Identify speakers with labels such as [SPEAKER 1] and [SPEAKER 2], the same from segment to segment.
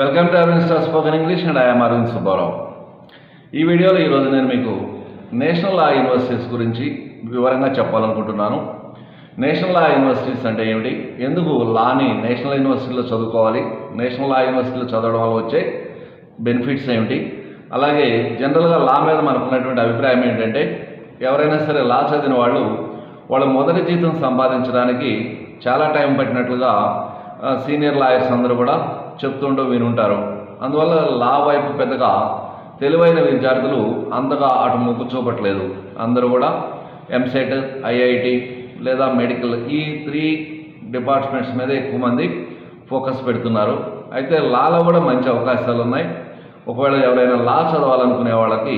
[SPEAKER 1] Welcome to Aravind star spoken English and I'm Aravind Subbarao ఈ వీడియోలో ఈరోజు నేను మీకు నేషనల్ లా యూనివర్సిటీస్ గురించి వివరంగా చెప్పాలనుకుంటున్నాను. నేషనల్ లా యూనివర్సిటీస్ అంటే ఏమిటి? ఎందుకు లాని నేషనల్ యూనివర్సిటీలో చదువుకోవాలి? నేషనల్ లా యూనివర్సిటీలో చదవడం వల్ల వచ్చే బెనిఫిట్స్ ఏమిటి? అలాగే జనరల్గా లా మీద మనకున్నటువంటి అభిప్రాయం ఏంటంటే ఎవరైనా సరే లా చదివిన వాళ్ళు వాళ్ళ మొదటి జీతం సంపాదించడానికి చాలా టైం పట్టినట్లుగా సీనియర్ లాయర్స్ అందరూ కూడా చెప్తుంటూ వినుంటారు. అందువల్ల లా వైపు పెద్దగా తెలివైన విద్యార్థులు అంతగా అటు మొగ్గు చూపట్లేదు. అందరూ కూడా ఎంసెట్ ఐఐటి లేదా మెడికల్ ఈ త్రీ డిపార్ట్మెంట్స్ మీద ఎక్కువ మంది ఫోకస్ పెడుతున్నారు. అయితే లాలో కూడా మంచి అవకాశాలు ఉన్నాయి. ఒకవేళ ఎవరైనా లా చదవాలనుకునే వాళ్ళకి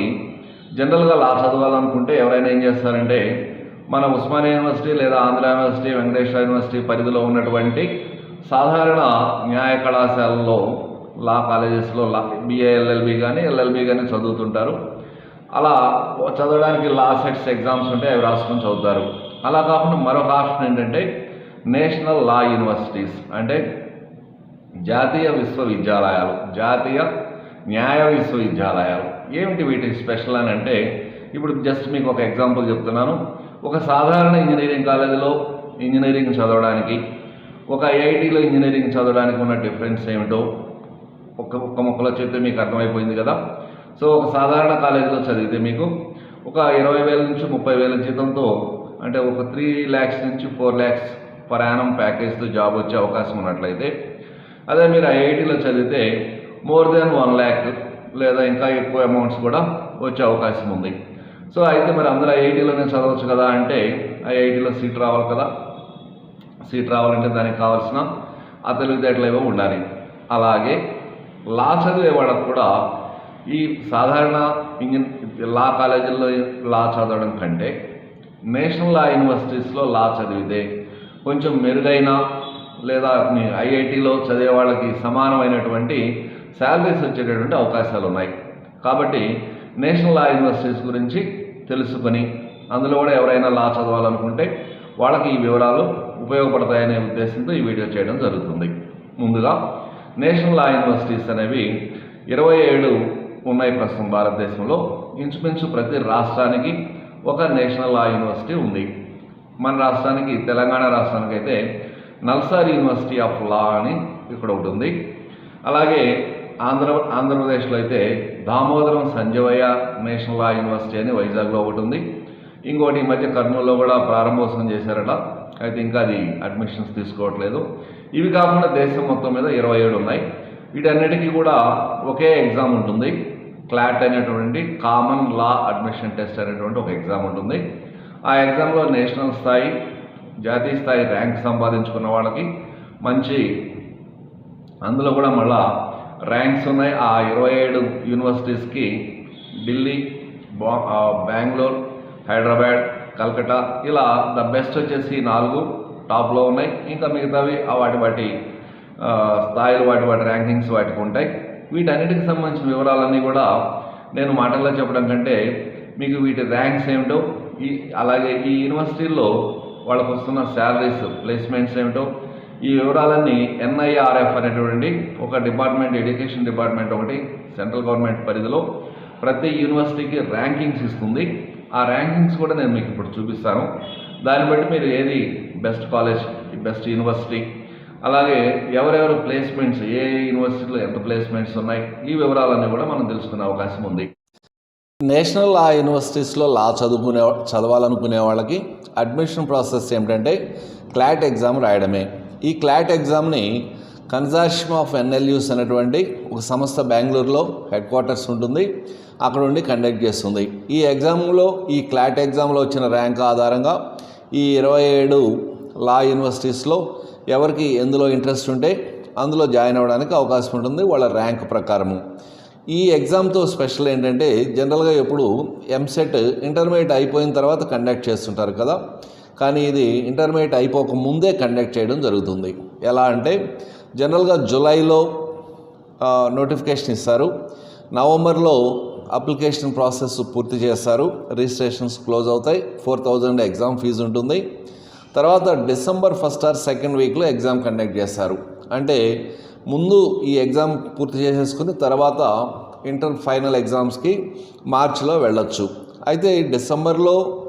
[SPEAKER 1] జనరల్గా లా చదవాలనుకుంటే ఎవరైనా ఏం చేస్తారంటే మన ఉస్మానియా యూనివర్సిటీ లేదా ఆంధ్ర యూనివర్సిటీ వెంకటేశ్వర యూనివర్సిటీ పరిధిలో ఉన్నటువంటి సాధారణ న్యాయ కళాశాలలో లా కాలేజెస్లో లా బిఏ ఎల్ఎల్బి కానీ ఎల్ఎల్బి కానీ చదువుతుంటారు. అలా చదవడానికి లా సెట్స్ ఎగ్జామ్స్ ఉంటే అవి రాసుకొని చదువుతారు. అలా కాకుండా మరొక ఆప్షన్ ఏంటంటే నేషనల్ లా యూనివర్సిటీస్ అంటే జాతీయ విశ్వవిద్యాలయాలు జాతీయ న్యాయ విశ్వవిద్యాలయాలు. ఏమిటి వీటి స్పెషల్ అని అంటే ఇప్పుడు జస్ట్ మీకు ఒక ఎగ్జాంపుల్ చెప్తున్నాను. ఒక సాధారణ ఇంజనీరింగ్ కాలేజీలో ఇంజనీరింగ్ చదవడానికి ఒక ఐఐటీలో ఇంజనీరింగ్ చదవడానికి ఉన్న డిఫరెన్స్ ఏమిటో ఒక్క ఒక్క ముక్కలో చెప్తే మీకు అర్థమైపోయింది కదా. సో ఒక సాధారణ కాలేజీలో చదివితే మీకు ఒక ఇరవై వేల నుంచి ముప్పై వేల జీతంతో అంటే ఒక త్రీ ల్యాక్స్ నుంచి ఫోర్ ల్యాక్స్ పర్ యానం ప్యాకేజ్తో జాబ్ వచ్చే అవకాశం ఉన్నట్లయితే అదే మీరు ఐఐటీలో చదివితే మోర్ దెన్ వన్ ల్యాక్ లేదా ఇంకా ఎక్కువ అమౌంట్స్ కూడా వచ్చే అవకాశం ఉంది. సో అయితే మరి అందరూ ఐఐటీలోనే చదవచ్చు కదా అంటే ఐఐటీలో సీట్ రావాలి కదా. సీట్ రావాలంటే దానికి కావాల్సిన ఆ తెలివితేటలు ఏవో ఉండాలి. అలాగే లా చదివే కూడా ఈ సాధారణ ఇంజన్ లా కాలేజీల్లో లా చదవడం కంటే నేషనల్ లా యూనివర్సిటీస్లో లా చదివితే కొంచెం మెరుగైన లేదా ఐఐటిలో చదివే వాళ్ళకి సమానమైనటువంటి శాలరీస్ వచ్చేటటువంటి అవకాశాలు ఉన్నాయి. కాబట్టి నేషనల్ లా యూనివర్సిటీస్ గురించి తెలుసుకొని అందులో కూడా ఎవరైనా లా చదవాలనుకుంటే వాళ్ళకి ఈ వివరాలు ఉపయోగపడతాయనే ఉద్దేశంతో ఈ వీడియో చేయడం జరుగుతుంది. ముందుగా నేషనల్ లా యూనివర్సిటీస్ అనేవి ఇరవై ఏడు ఉన్నాయి ప్రస్తుతం భారతదేశంలో. ఇంచుమించు ప్రతి రాష్ట్రానికి ఒక నేషనల్ లా యూనివర్సిటీ ఉంది. మన రాష్ట్రానికి తెలంగాణ రాష్ట్రానికి అయితే నల్సార్ యూనివర్సిటీ ఆఫ్ లా అని ఇక్కడ ఒకటి ఉంది అలాగే ఆంధ్ర ఆంధ్రప్రదేశ్లో అయితే Damodaram Sanjivayya national law university అని వైజాగ్లో ఒకటి ఉంది. ఇంకోటి ఈ మధ్య కర్నూలులో కూడా ప్రారంభోత్సవం చేశారట. అయితే ఇంకా అది అడ్మిషన్స్ తీసుకోవట్లేదు. ఇవి కాకుండా దేశం మొత్తం మీద ఇరవై ఏడు ఉన్నాయి. వీటన్నిటికీ కూడా ఒకే ఎగ్జామ్ ఉంటుంది. క్లాట్ అనేటువంటి కామన్ లా అడ్మిషన్ టెస్ట్ అనేటువంటి ఒక ఎగ్జామ్ ఉంటుంది. ఆ ఎగ్జామ్లో నేషనల్ స్థాయి జాతీయ స్థాయి ర్యాంక్ సంపాదించుకున్న వాళ్ళకి మంచి అందులో కూడా మళ్ళా ర్యాంక్స్ ఉన్నాయి. ఆ ఇరవై ఏడు యూనివర్సిటీస్కి ఢిల్లీ బా బెంగళూరు హైదరాబాద్ కల్కటా ఇలా ద బెస్ట్ వచ్చేసి నాలుగు టాప్లో ఉన్నాయి. ఇంకా మిగతావి వాటి వాటి స్థాయిలు వాటి వాటి ర్యాంకింగ్స్ వాటికి ఉంటాయి. వీటన్నిటికి సంబంధించిన వివరాలన్నీ కూడా నేను మాటల్లో చెప్పడం కంటే మీకు వీటి ర్యాంక్స్ ఏమిటో ఈ అలాగే ఈ యూనివర్సిటీల్లో వాళ్ళకు వస్తున్న శాలరీస్ ప్లేస్మెంట్స్ ఏమిటో ఈ వివరాలన్నీ ఎన్ఐఆర్ఎఫ్ అనేటువంటి ఒక డిపార్ట్మెంట్ ఎడ్యుకేషన్ డిపార్ట్మెంట్ ఒకటి సెంట్రల్ గవర్నమెంట్ పరిధిలో ప్రతి యూనివర్సిటీకి ర్యాంకింగ్స్ ఇస్తుంది. ఆ ర్యాంకింగ్స్ కూడా నేను మీకు ఇప్పుడు చూపిస్తాను. దాన్ని బట్టి మీరు ఏది బెస్ట్ కాలేజ్ బెస్ట్ యూనివర్సిటీ అలాగే ఎవరెవరు ప్లేస్మెంట్స్ ఏ యూనివర్సిటీలో ఎంత ప్లేస్మెంట్స్ ఉన్నాయి ఈ వివరాలన్నీ కూడా మనం తెలుసుకునే అవకాశం ఉంది.
[SPEAKER 2] నేషనల్ లా యూనివర్సిటీస్లో లా చదువుకునే చదవాలనుకునే వాళ్ళకి అడ్మిషన్ ప్రాసెస్ ఏమిటంటే క్లాట్ ఎగ్జామ్ రాయడమే. ఈ క్లాట్ ఎగ్జామ్ని కన్సార్షియం ఆఫ్ ఎన్ఎల్యూస్ అనేటువంటి ఒక సంస్థ బెంగళూరులో హెడ్ క్వార్టర్స్ ఉంటుంది. అక్కడ ఉండి కండక్ట్ చేస్తుంది. ఈ ఎగ్జామ్లో ఈ క్లాట్ ఎగ్జామ్లో వచ్చిన ర్యాంక్ ఆధారంగా ఈ ఇరవై ఏడు లా యూనివర్సిటీస్లో ఎవరికి ఎందులో ఇంట్రెస్ట్ ఉంటే అందులో జాయిన్ అవ్వడానికి అవకాశం ఉంటుంది వాళ్ళ ర్యాంక్ ప్రకారము. ఈ ఎగ్జామ్తో స్పెషల్ ఏంటంటే జనరల్గా ఎప్పుడు ఎంసెట్ ఇంటర్మీడియట్ అయిపోయిన తర్వాత కండక్ట్ చేస్తుంటారు కదా. కానీ ఇది ఇంటర్మీడియట్ అయిపోక ముందే కండక్ట్ చేయడం జరుగుతుంది. ఎలా అంటే జనరల్గా జూలైలో నోటిఫికేషన్ ఇస్తారు. నవంబర్లో అప్లికేషన్ ప్రాసెస్ పూర్తి చేస్తారు. రిజిస్ట్రేషన్స్ క్లోజ్ అవుతాయి. ఫోర్ థౌజండ్ ఎగ్జామ్ ఫీజు ఉంటుంది. తర్వాత డిసెంబర్ ఫస్ట్ ఆర్ సెకండ్ వీక్లో ఎగ్జామ్ కండక్ట్ చేస్తారు. అంటే ముందు ఈ ఎగ్జామ్ పూర్తి చేసేసుకుని తర్వాత ఇంటర్ ఫైనల్ ఎగ్జామ్స్కి మార్చిలో వెళ్ళొచ్చు. అయితే డిసెంబర్లో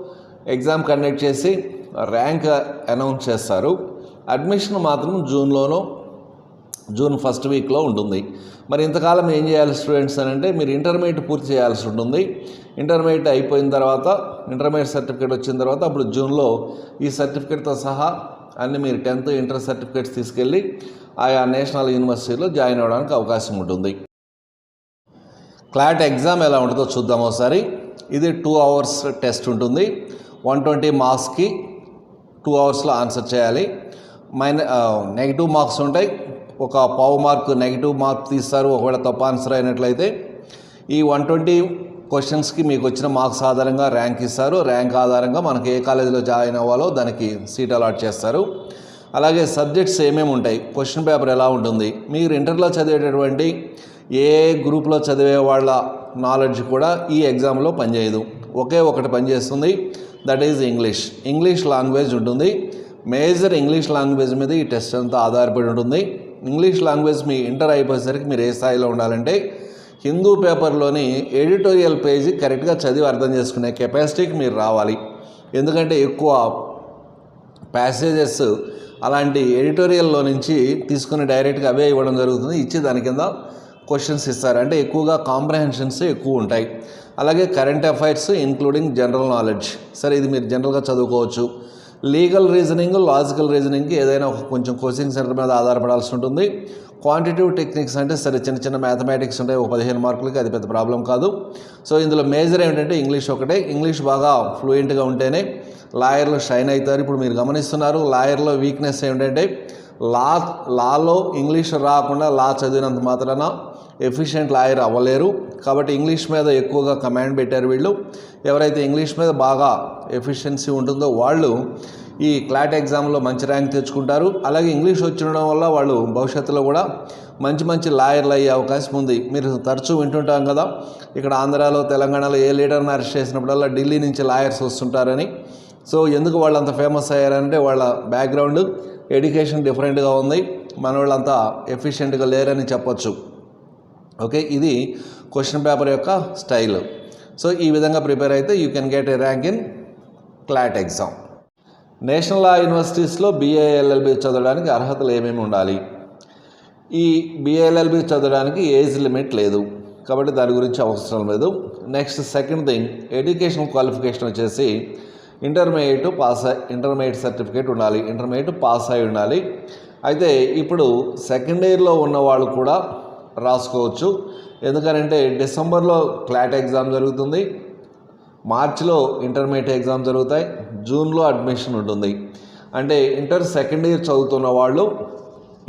[SPEAKER 2] ఎగ్జామ్ కండక్ట్ చేసి ర్యాంక్ అనౌన్స్ చేస్తారు. అడ్మిషన్ మాత్రం జూన్లోనో జూన్ ఫస్ట్ వీక్లో ఉంటుంది. మరి ఇంతకాలం ఏం చేయాలి స్టూడెంట్స్ అని అంటే మీరు ఇంటర్మీడియట్ పూర్తి చేయాల్సి ఉంటుంది. ఇంటర్మీడియట్ అయిపోయిన తర్వాత ఇంటర్మీడియట్ సర్టిఫికేట్ వచ్చిన తర్వాత అప్పుడు జూన్లో ఈ సర్టిఫికేట్తో సహా అన్ని మీరు టెన్త్ ఇంటర్ సర్టిఫికేట్స్ తీసుకెళ్ళి ఆయా నేషనల్ యూనివర్సిటీలో జాయిన్ అవ్వడానికి అవకాశం ఉంటుంది. క్లాట్ ఎగ్జామ్ ఎలా ఉంటుందో చూద్దాం ఒకసారి. ఇది టూ అవర్స్ టెస్ట్ ఉంటుంది. వన్ ట్వంటీ మార్క్స్కి టూ అవర్స్లో ఆన్సర్ చేయాలి. మైన నెగిటివ్ మార్క్స్ ఉంటాయి. ఒక పావు మార్క్ నెగిటివ్ మార్క్ తీస్తారు. ఒకవేళ తప్ప ఆన్సర్ అయినట్లయితే ఈ వన్ ట్వంటీ క్వశ్చన్స్కి మీకు వచ్చిన మార్క్స్ ఆధారంగా ర్యాంక్ ఇస్తారు. ర్యాంక్ ఆధారంగా మనకి ఏ కాలేజీలో జాయిన్ అవ్వాలో దానికి సీట్ అలాట్ చేస్తారు. అలాగే సబ్జెక్ట్స్ ఏమేమి ఉంటాయి? క్వశ్చన్ పేపర్ ఎలా ఉంటుంది? మీరు ఇంటర్లో చదివేటటువంటి ఏ గ్రూప్లో చదివే వాళ్ళ నాలెడ్జ్ కూడా ఈ ఎగ్జామ్లో పనిచేయదు. ఒకే ఒకటి పనిచేస్తుంది. That is English English language ఉంటుంది. మేజర్ ఇంగ్లీష్ లాంగ్వేజ్ మీద ఈ టెస్ట్ అంతా ఆధారపడి ఉంటుంది. ఇంగ్లీష్ లాంగ్వేజ్ మీ ఇంటర్ అయిపోయేసరికి మీరు ఏ స్థాయిలో ఉండాలంటే హిందూ పేపర్లోని ఎడిటోరియల్ పేజీ కరెక్ట్గా చదివి అర్థం చేసుకునే కెపాసిటీకి మీరు రావాలి. ఎందుకంటే ఎక్కువ ప్యాసేజెస్ అలాంటి ఎడిటోరియల్లో నుంచి తీసుకుని డైరెక్ట్గా అవే ఇవ్వడం జరుగుతుంది. ఇచ్చి దాని కింద క్వశ్చన్స్ ఇస్తారు. అంటే ఎక్కువగా కాంప్రహెన్షన్స్ ఎక్కువ ఉంటాయి. అలాగే current affairs including general knowledge. సరే ఇది మీరు జనరల్గా చదువుకోవచ్చు. లీగల్ రీజనింగ్ లాజికల్ రీజనింగ్ ఏదైనా ఒక కొంచెం కోచింగ్ సెంటర్ మీద ఆధారపడాల్సి ఉంటుంది. క్వాంటిటివ్ టెక్నిక్స్ అంటే సరే చిన్న చిన్న మ్యాథమెటిక్స్ ఉంటాయి ఒక పదిహేను మార్కులకి అది పెద్ద ప్రాబ్లం కాదు. సో ఇందులో మేజర్ ఏంటంటే ఇంగ్లీష్ ఒకటే. ఇంగ్లీష్ బాగా ఫ్లూయెంట్గా ఉంటేనే లాయర్లు షైన్ అవుతారు. ఇప్పుడు మీరు గమనిస్తున్నారు లాయర్లో వీక్నెస్ ఏంటంటే లా లాలో ఇంగ్లీష్ రాకుండా లా చదివినంత మాత్రాన ఎఫిషియెంట్ లాయర్ అవ్వలేరు. కాబట్టి ఇంగ్లీష్ మీద ఎక్కువగా కమాండ్ పెట్టారు వీళ్ళు. ఎవరైతే ఇంగ్లీష్ మీద బాగా ఎఫిషియన్సీ ఉంటుందో వాళ్ళు ఈ క్లాట్ ఎగ్జామ్లో మంచి ర్యాంక్ తెచ్చుకుంటారు. అలాగే ఇంగ్లీష్ వచ్చిండడం వల్ల వాళ్ళు భవిష్యత్తులో కూడా మంచి మంచి లాయర్లు అయ్యే అవకాశం ఉంది. మీరు తరచూ వింటుంటాం కదా ఇక్కడ ఆంధ్రాలో తెలంగాణలో ఏ లీడర్ని అరెస్ట్ చేసినప్పుడల్లా ఢిల్లీ నుంచి లాయర్స్ వస్తుంటారని. సో ఎందుకు వాళ్ళు అంత ఫేమస్ అయ్యారంటే వాళ్ళ బ్యాక్గ్రౌండ్ ఎడ్యుకేషన్ డిఫరెంట్గా ఉంది. మన వాళ్ళంతా ఎఫిషియెంట్గా లేరని చెప్పొచ్చు. ఓకే? ఇది క్వశ్చన్ పేపర్ యొక్క స్టైల్. సో ఈ విధంగా ప్రిపేర్ అయితే you can get a rank in CLAT exam. National law యూనివర్సిటీస్లో BA LLB చదవడానికి అర్హతలు ఏమేమి ఉండాలి? ఈ బీఏఎల్ఎల్బి చదవడానికి ఏజ్ లిమిట్ లేదు. కాబట్టి దాని గురించి అవసరం లేదు. Next second thing educational qualification వచ్చేసి ఇంటర్మీడియట్ పాస్ అయి ఇంటర్మీడియట్ సర్టిఫికేట్ ఉండాలి. ఇంటర్మీడియట్ పాస్ అయి ఉండాలి. అయితే ఇప్పుడు సెకండ్ ఇయర్లో ఉన్న వాళ్ళు కూడా రాసుకోవచ్చు. ఎందుకనంటే డిసెంబర్లో క్లాట్ ఎగ్జామ్ జరుగుతుంది. మార్చిలో ఇంటర్మీడియట్ ఎగ్జామ్ జరుగుతాయి. జూన్లో అడ్మిషన్ ఉంటుంది. అంటే ఇంటర్ సెకండ్ ఇయర్ చదువుతున్న వాళ్ళు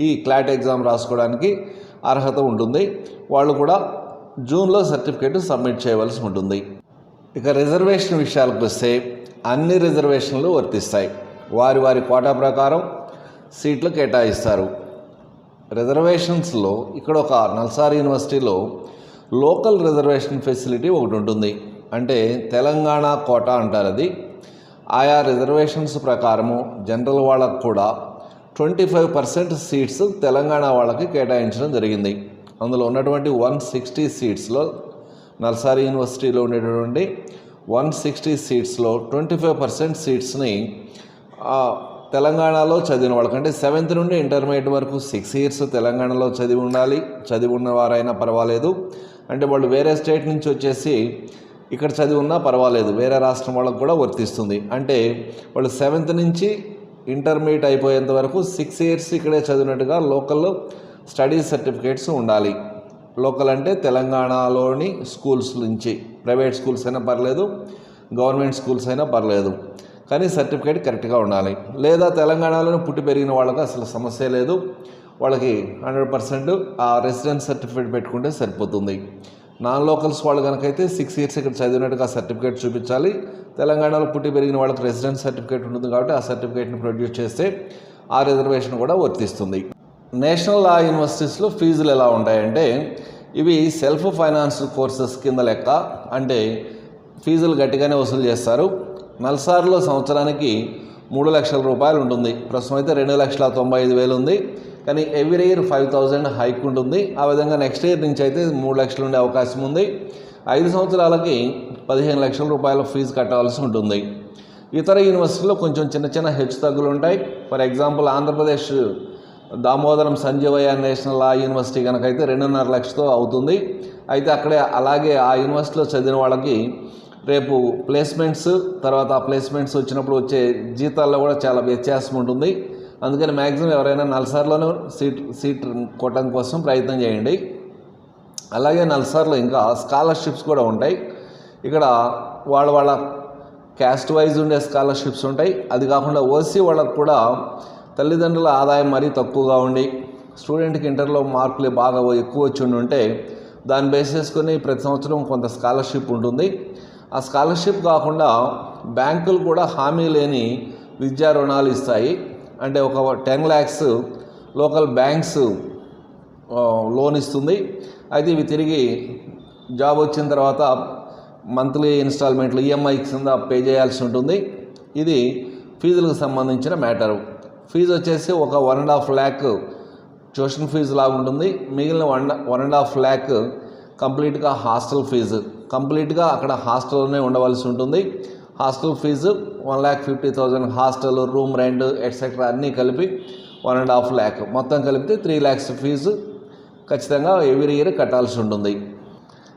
[SPEAKER 2] ఈ క్లాట్ ఎగ్జామ్ రాసుకోవడానికి అర్హత ఉంటుంది. వాళ్ళు కూడా జూన్లో సర్టిఫికేట్ సబ్మిట్ చేయవలసి ఉంటుంది. ఇక రిజర్వేషన్ విషయాలకు వస్తే అన్ని రిజర్వేషన్లు వర్తిస్తాయి. వారి వారి కోటా ప్రకారం సీట్లు కేటాయిస్తారు. రిజర్వేషన్స్లో ఇక్కడ ఒక నల్సార్ యూనివర్సిటీలో లోకల్ రిజర్వేషన్ ఫెసిలిటీ ఒకటి ఉంటుంది. అంటే తెలంగాణ కోట అంటారు అది. ఆయా రిజర్వేషన్స్ ప్రకారము జనరల్ వాళ్ళకు కూడా twenty five percent seats Telangana వాళ్ళకి కేటాయించడం జరిగింది. అందులో ఉన్నటువంటి వన్ సిక్స్టీ సీట్స్లో నల్సారి యూనివర్సిటీలో ఉండేటటువంటి వన్ సిక్స్టీ సీట్స్లో ట్వంటీ ఫైవ్ పర్సెంట్ సీట్స్ని తెలంగాణలో చదివిన వాళ్ళకంటే సెవెంత్ నుండి ఇంటర్మీడియట్ వరకు సిక్స్ ఇయర్స్ తెలంగాణలో చదివి ఉండాలి చదివి ఉన్నవారైనా పర్వాలేదు. అంటే వాళ్ళు వేరే స్టేట్ నుంచి వచ్చేసి ఇక్కడ చదివి ఉన్నా పర్వాలేదు వేరే రాష్ట్రం వాళ్ళకు కూడా వర్తిస్తుంది. అంటే వాళ్ళు సెవెంత్ నుంచి ఇంటర్మీడియట్ అయిపోయేంత వరకు సిక్స్ ఇయర్స్ ఇక్కడే చదివినట్టుగా లోకల్లో స్టడీ సర్టిఫికేట్స్ ఉండాలి. లోకల్ అంటే తెలంగాణలోని స్కూల్స్ నుంచి ప్రైవేట్ స్కూల్స్ అయినా పర్లేదు గవర్నమెంట్ స్కూల్స్ అయినా పర్లేదు. కానీ సర్టిఫికేట్ కరెక్ట్గా ఉండాలి. లేదా తెలంగాణలోనే పుట్టి పెరిగిన వాళ్ళకి అసలు సమస్య లేదు. వాళ్ళకి హండ్రెడ్ పర్సెంట్ ఆ రెసిడెన్స్ సర్టిఫికేట్ పెట్టుకుంటే సరిపోతుంది. నాన్ లోకల్స్ వాళ్ళు కనుకైతే సిక్స్ ఇయర్స్ ఇక్కడ చదివినట్టుగా సర్టిఫికేట్ చూపించాలి. తెలంగాణలో పుట్టి పెరిగిన వాళ్ళకి రెసిడెన్స్ సర్టిఫికేట్ ఉంటుంది కాబట్టి ఆ సర్టిఫికేట్ని ప్రొడ్యూస్ చేస్తే ఆ రిజర్వేషన్ కూడా వర్తిస్తుంది. నేషనల్ లా యూనివర్సిటీస్లో ఫీజులు ఎలా ఉంటాయంటే ఇవి సెల్ఫ్ ఫైనాన్స్ కోర్సెస్ కింద లెక్క అంటే ఫీజులు గట్టిగానే వసూలు చేస్తారు. నల్సార్లో సంవత్సరానికి మూడు లక్షల రూపాయలు ఉంటుంది. ప్రస్తుతం అయితే రెండు లక్షల తొంభై ఐదు వేలు ఉంది. కానీ every year five thousand hike ఉంటుంది. ఆ విధంగా నెక్స్ట్ ఇయర్ నుంచి అయితే మూడు లక్షలు ఉండే అవకాశం ఉంది. ఐదు సంవత్సరాలకి పదిహేను లక్షల రూపాయల ఫీజు కట్టవలసి ఉంటుంది. ఇతర యూనివర్సిటీలో కొంచెం చిన్న చిన్న హెచ్చు తగ్గులు ఉంటాయి. For example Andhra Pradesh Damodaram Sanjivayya national law university కనుక అయితే రెండున్నర లక్షతో అవుతుంది. అయితే అక్కడే అలాగే ఆ యూనివర్సిటీలో చదివిన వాళ్ళకి రేపు ప్లేస్మెంట్స్ తర్వాత ఆ ప్లేస్మెంట్స్ వచ్చినప్పుడు వచ్చే జీతాల్లో కూడా చాలా వ్యత్యాసం ఉంటుంది. అందుకని మ్యాక్సిమం ఎవరైనా నల్సార్లోనే సీట్ సీట్ కొట్టడం కోసం ప్రయత్నం చేయండి. అలాగే నల్సార్లో ఇంకా స్కాలర్షిప్స్ కూడా ఉంటాయి. ఇక్కడ వాళ్ళ వాళ్ళ క్యాస్ట్ వైజ్ ఉండే స్కాలర్షిప్స్ ఉంటాయి. అది కాకుండా ఓసీ వాళ్ళకు కూడా తల్లిదండ్రుల ఆదాయం మరీ తక్కువగా ఉండి స్టూడెంట్కి ఇంటర్లో మార్కులు బాగా ఎక్కువ వచ్చి ఉండి ఉంటే దాన్ని బేస్ చేసుకొని ప్రతి సంవత్సరం కొంత స్కాలర్షిప్ ఉంటుంది. ఆ స్కాలర్షిప్ కాకుండా బ్యాంకులు కూడా హామీ లేని విద్యా రుణాలు ఇస్తాయి. అంటే ఒక ten lakhs local banks loan ఇస్తుంది. అయితే ఇవి తిరిగి జాబ్ వచ్చిన తర్వాత మంత్లీ ఇన్స్టాల్మెంట్లు ఈఎంఐ కింద పే చేయాల్సి ఉంటుంది. ఇది ఫీజులకు సంబంధించిన మ్యాటరు. ఫీజు వచ్చేసి ఒక one and half lakh tuition fee లాగా ఉంటుంది. మిగిలిన one one and half lakh కంప్లీట్గా హాస్టల్ ఫీజు. కంప్లీట్గా అక్కడ హాస్టల్లోనే ఉండవలసి ఉంటుంది. Hostel fee one lakh fifty thousand hostel room rent etcetera అన్నీ కలిపి వన్ అండ్ హాఫ్ ల్యాక్. మొత్తం కలిపితే త్రీ ల్యాక్స్ ఫీజు ఖచ్చితంగా ఎవ్రీ ఇయర్ కట్టాల్సి ఉంటుంది.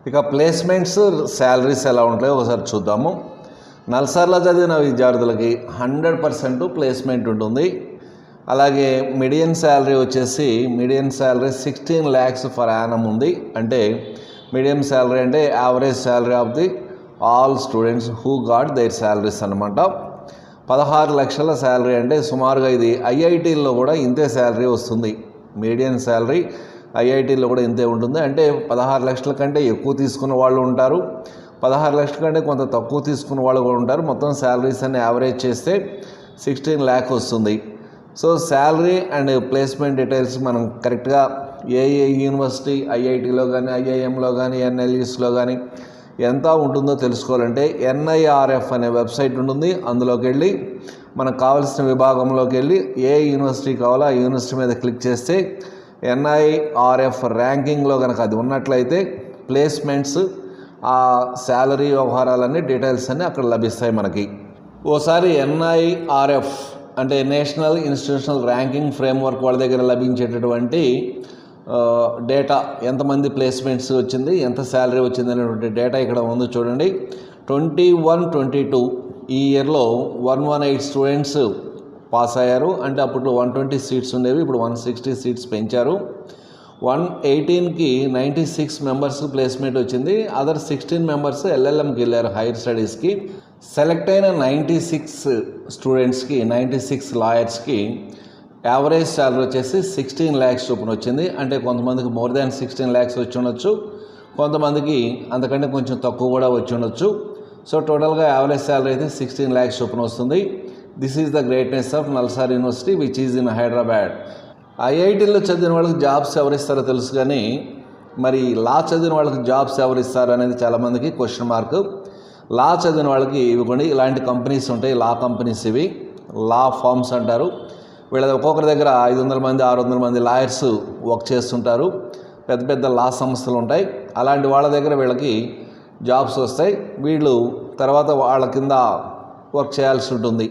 [SPEAKER 2] ఇక ప్లేస్మెంట్స్ శాలరీస్ ఎలా ఉంటాయో ఒకసారి చూద్దాము. నల్సార్లో చదివిన విద్యార్థులకి హండ్రెడ్ పర్సెంట్ ప్లేస్మెంట్ ఉంటుంది. అలాగే మీడియం శాలరీ వచ్చేసి medium salary sixteen lakhs per annum ఉంది. అంటే మీడియం శాలరీ అంటే average salary of the all students who got their salaries అనమాట పదహారు లక్షల శాలరీ అంటే సుమారుగా ఇది ఐఐటీల్లో కూడా ఇంతే శాలరీ వస్తుంది. మీడియం శాలరీ ఐఐటీలో కూడా ఇంతే ఉంటుంది. అంటే పదహారు లక్షల కంటే ఎక్కువ తీసుకున్న వాళ్ళు ఉంటారు. పదహారు లక్షల కంటే కొంత తక్కువ తీసుకున్న వాళ్ళు కూడా ఉంటారు. మొత్తం శాలరీస్ అన్ని యావరేజ్ చేస్తే సిక్స్టీన్ ల్యాక్ వస్తుంది. So salary and placement details మనం కరెక్ట్గా ఏ ఏ యూనివర్సిటీ ఐఐటిలో కానీ ఐఐఎంలో కానీ ఎన్ఎల్ఈస్లో కానీ ఎంత ఉంటుందో తెలుసుకోవాలంటే ఎన్ఐఆర్ఎఫ్ అనే వెబ్సైట్ ఉంటుంది. అందులోకి వెళ్ళి మనకు కావాల్సిన విభాగంలోకి వెళ్ళి ఏ యూనివర్సిటీ కావాలో ఆ యూనివర్సిటీ మీద క్లిక్ చేస్తే ఎన్ఐఆర్ఎఫ్ ర్యాంకింగ్లో కనుక అది ఉన్నట్లయితే ప్లేస్మెంట్స్ ఆ శాలరీ వ్యవహారాలన్నీ డీటెయిల్స్ అన్నీ అక్కడ లభిస్తాయి మనకి. ఓసారి ఎన్ఐఆర్ఎఫ్ అంటే నేషనల్ ఇన్స్టిట్యూషనల్ ర్యాంకింగ్ ఫ్రేమ్వర్క్ వాళ్ళ దగ్గర లభించేటటువంటి డేటా ఎంతమంది ప్లేస్మెంట్స్ వచ్చింది ఎంత శాలరీ వచ్చింది అనేటువంటి డేటా ఇక్కడ ఉంది చూడండి. ట్వంటీ వన్ ట్వంటీ టూ ఈ ఇయర్లో one one eight students pass అయ్యారు. అంటే అప్పుడు వన్ ట్వంటీ సీట్స్ ఉండేవి ఇప్పుడు వన్ సిక్స్టీ సీట్స్ పెంచారు. వన్ ఎయిటీన్కి నైంటీ సిక్స్ మెంబర్స్ ప్లేస్మెంట్ వచ్చింది. అదర్ సిక్స్టీన్ మెంబర్స్ ఎల్ఎల్ఎంకి వెళ్ళారు హైయర్ స్టడీస్కి. సెలెక్ట్ అయిన నైంటీ సిక్స్ స్టూడెంట్స్కి నైంటీ సిక్స్ లాయర్స్కి యావరేజ్ శాలరీ వచ్చేసి సిక్స్టీన్ ల్యాక్స్ చొప్పున వచ్చింది. అంటే కొంతమందికి మోర్ దాన్ సిక్స్టీన్ ల్యాక్స్ వచ్చి ఉండొచ్చు. కొంతమందికి అంతకంటే కొంచెం తక్కువ కూడా వచ్చి ఉండొచ్చు. సో టోటల్గా యావరేజ్ శాలరీ అయితే సిక్స్టీన్ ల్యాక్స్ చొప్పున వస్తుంది. This is the greatness of NALSAR university which is in Hyderabad ఐఐటీలో చదివిన వాళ్ళకి జాబ్స్ ఎవరిస్తారో తెలుసు కానీ మరి లా చదివిన వాళ్ళకి జాబ్స్ ఎవరిస్తారు అనేది చాలామందికి క్వశ్చన్ మార్క్ లా చదివిన వాళ్ళకి ఇవ్వండి ఇలాంటి కంపెనీస్ ఉంటాయి. లా కంపెనీస్ ఇవి. లా ఫార్మ్స్ అంటారు. వీళ్ళ ఒక్కొక్కరి దగ్గర ఐదు వందల మంది ఆరు వందల మంది లాయర్స్ వర్క్ చేస్తుంటారు. పెద్ద పెద్ద లా సంస్థలు ఉంటాయి. అలాంటి వాళ్ళ దగ్గర వీళ్ళకి జాబ్స్ వస్తాయి. వీళ్ళు తర్వాత వాళ్ళ కింద వర్క్ చేయాల్సి ఉంటుంది.